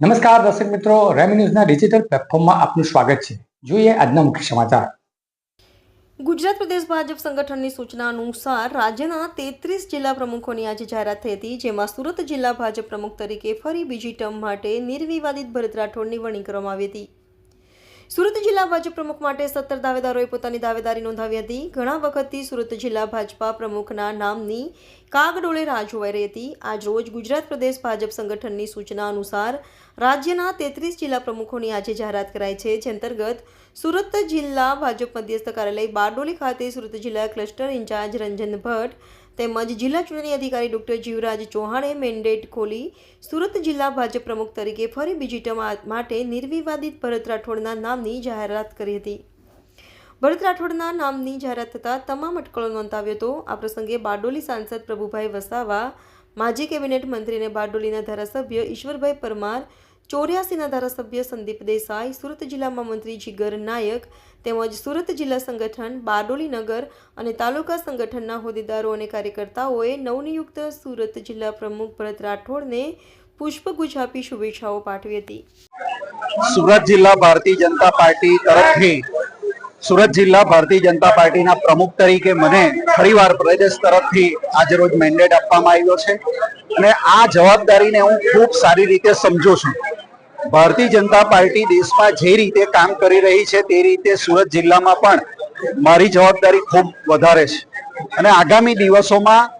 નમસ્કાર દર્શક મિત્રો, રેમી ડિજિટલ પ્લેટફોર્મમાં આપનું સ્વાગત છે. જોઈએ આજના મુખ્ય સમાચાર. ગુજરાત પ્રદેશ ભાજપ સંગઠનની સૂચના અનુસાર રાજ્યના તેત્રીસ જિલ્લા પ્રમુખોની આજે જાહેરાત થઈ હતી, જેમાં સુરત જિલ્લા ભાજપ પ્રમુખ તરીકે ફરી બીજી ટર્મ માટે નિર્વિવાદિત ભરત રાઠોડની વરણી કરવામાં આવી હતી. સુરત જિલ્લા ભાજપ પ્રમુખ માટે સત્તર દાવેદારોએ પોતાની દાવેદારી નોંધાવી હતી. ઘણા વખતથી સુરત જિલ્લા ભાજપા પ્રમુખના નામની કાગડોળે રાહ જોવાઈ રહી હતી. આજ રોજ ગુજરાત પ્રદેશ ભાજપ સંગઠનની સૂચના અનુસાર રાજ્યના તેત્રીસ જિલ્લા પ્રમુખોની આજે જાહેરાત કરાઈ છે, જે અંતર્ગત સુરત જિલ્લા ભાજપ મધ્યસ્થ કાર્યાલય બારડોલી ખાતે સુરત જિલ્લા ક્લસ્ટર ઇન્ચાર્જ રંજન ભટ્ટ તેમજ જિલ્લા ચૂંટણી અધિકારી ડોક્ટર જીવરાજ ચૌહાણે મેન્ડેટ ખોલી સુરત જિલ્લા ભાજપ પ્રમુખ તરીકે ફરી બીજી ટર્મ માટે નિર્વિવાદિત ભરત રાઠોડના નામની જાહેરાત કરી હતી. ભરત રાઠોડના નામની જાહેરાત થતાં તમામ અટકળો નોંધાવ્યો હતો. આ પ્રસંગે બારડોલી સાંસદ પ્રભુભાઈ વસાવા, માજી કેબિનેટ મંત્રી અને બારડોલીના ધારાસભ્ય ઈશ્વરભાઈ પરમાર ચોર્યાસીના ધારાસભ્ય સંદીપ દેસાઈ, સુરત જિલ્લામાં મંત્રી જીગર નાયક તેમજ સુરત જિલ્લા સંગઠન બારડોલી નગર અને તાલુકા સંગઠનના હોદ્દેદારો અને કાર્યકર્તાઓએ નવનિયુક્ત સુરત જિલ્લા પ્રમુખ ભરત રાઠોડને પુષ્પગુચ્છ આપી શુભેચ્છાઓ પાઠવી હતી. સુરત જિલ્લા ભારતીય જનતા પાર્ટી તરફથી, સુરત જિલ્લા ભારતીય જનતા પાર્ટીના પ્રમુખ તરીકે મને ફરીવાર પ્રદેશ તરફથી આજે રોજ મેન્ડેટ આપવામાં આવ્યો છે. અને આ જવાબદારીને હું ખૂબ સારી રીતે સમજુ છું. ભારતીય જનતા પાર્ટી દેશમાં જે રીતે કામ કરી રહી છે, તે રીતે સુરત જિલ્લામાં પણ મારી જવાબદારી ખૂબ વધારે છે. અને આગામી દિવસોમાં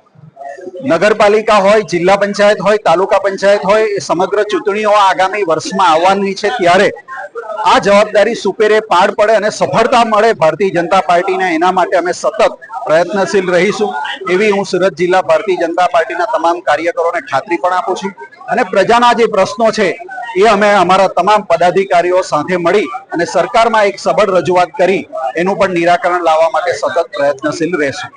નગરપાલિકા હોય, જિલ્લા પંચાયત હોય, તાલુકા પંચાયત હોય, એ સમગ્ર ચૂંટણીઓ આગામી વર્ષમાં આવવાની છે, ત્યારે આ જવાબદારી સુપેરે પાર પડે અને સફળતા મળે ભારતીય જનતા પાર્ટીને. એના માટે અમે સતત પ્રયત્નશીલ રહીશું. એવી હું સુરત જિલ્લા ભારતીય જનતા પાર્ટીના તમામ કાર્યકરોને ખાતરી પણ આપું છું. અને પ્રજાના જે પ્રશ્નો છે એ અમે અમારા તમામ પદાધિકારીઓ સાથે મળી અને સરકારમાં એક સબળ રજૂઆત કરી, એનું પણ નિરાકરણ લાવવા માટે સતત પ્રયત્નશીલ રહેશું.